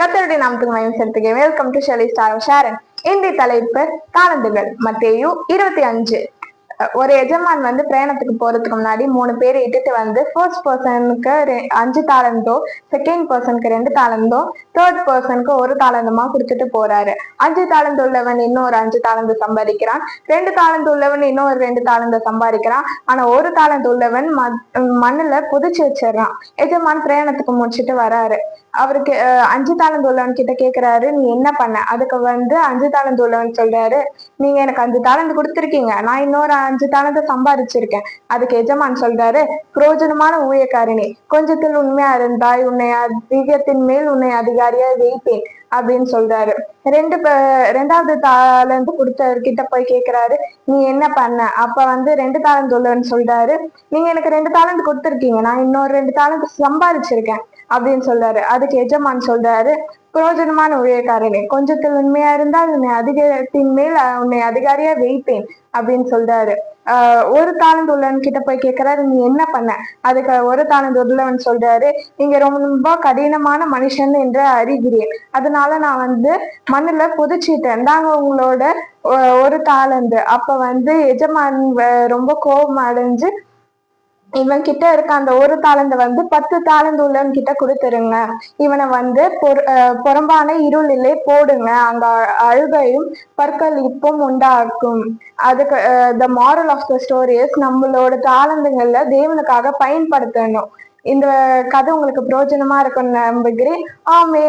கத்தருடைய நாமத்துக்கு மயம் செலுத்துகிறேன். Welcome to Shelly star Sharon இந்த தலைப்பு காலந்துகள் மத்தேயு இருபத்தி அஞ்சு. ஒரு எஜமான் வந்து பிரயாணத்துக்கு போறதுக்கு முன்னாடி மூணு பேர் இட்டுட்டு வந்து ஃபர்ஸ்ட் பர்சனுக்கு அஞ்சு தாளந்தோ செகண்ட் பர்சனுக்கு ரெண்டு தாளந்தோ தேர்ட் பர்சனுக்கு ஒரு தாளந்தமா கொடுத்துட்டு போறாரு. அஞ்சு தாளந்து உள்ளவன் இன்னும் ஒரு அஞ்சு தாளந்து சம்பாதிக்கிறான். ரெண்டு தாளந்து உள்ளவன் இன்னும் ஒரு ரெண்டு தாளந்த சம்பாதிக்கிறான். ஆனா ஒரு தாளந்து உள்ளவன் மண்ணுல புதைச்சு வச்சிடுறான். எஜமான் பிரயாணத்துக்கு முடிச்சுட்டு வராரு. அவருக்கு அஞ்சு தாளந்து உள்ளவன் கிட்ட கேக்குறாரு நீ என்ன பண்ண? அதுக்கு வந்து அஞ்சு தாளந்து உள்ளவன் சொல்றாரு நீங்க எனக்கு அஞ்சு தாளந்து கொடுத்துருக்கீங்க. நான் இன்னொரு அஞ்சு தனத்தை சம்பாதிச்சிருக்கேன். அதுக்கு எஜமான் சொல்றாரு பிரயோஜனமான ஊழியக்காரனே கொஞ்சத்தில் உண்மையா இருந்தாய் உன்னை அதிகத்தின் மேல் உன்னை அதிகாரியா வைப்பேன். அப்படின்னு சொல்றாரு. ரெண்டு பே- ரெண்டாவது தாளந்து கொடுத்தவர்கிட்ட போய் கேக்குறாரு நீ என்ன பண்ண? அப்ப வந்து ரெண்டு தாளந்து உள்ளவன் சொல்றாரு நீங்க எனக்கு ரெண்டு தாளந்து கொடுத்துருக்கீங்க. நான் இன்னொரு ரெண்டு தாளந்து சம்பாதிச்சிருக்கேன் அப்படின்னு சொல்றாரு. அதுக்கு எஜமான் சொல்றாரு பிரயோஜனமான ஊழியக்காரனே கொஞ்சத்தில் உண்மையா இருந்தால் உன்னை அதிகாரத்தின் மேல் உன்னை அதிகாரியா வைப்பேன். அப்படின்னு சொல்றாரு. ஒரு தாளந்து கிட்ட போய் கேட்கிறாரு நீ என்ன பண்ண? அதுக்கு ஒரு தாளந்துள்ளவன் சொல்றாரு நீங்க ரொம்ப கடினமான மனுஷன் என்று அறிகிறேன். அதனால நான் வந்து மண்ணுல புதைச்சிட்டேன் தாங்க உங்களோட ஒ- ஒரு தாளந்து அப்ப வந்து எஜமான் ரொம்ப கோபம் அடைஞ்சு இவன் கிட்ட இருக்க அந்த ஒரு தாளந்த வந்து பத்து தாளந்து உள்ளவன் கிட்ட கொடுத்துருங்க. இவனை வந்து புறம்பான இருளிலே போடுங்க. அங்க அழுகையும் பற்களிப்பும் உண்டாக்கும் அதுக்கு the moral of the stories நம்மளோட தாளந்துங்கள்ல தேவனுக்காக பயன்படுத்தணும். இந்த கதை உங்களுக்கு பிரோஜனமா இருக்கும்னு நம்புகிறேன். ஆமே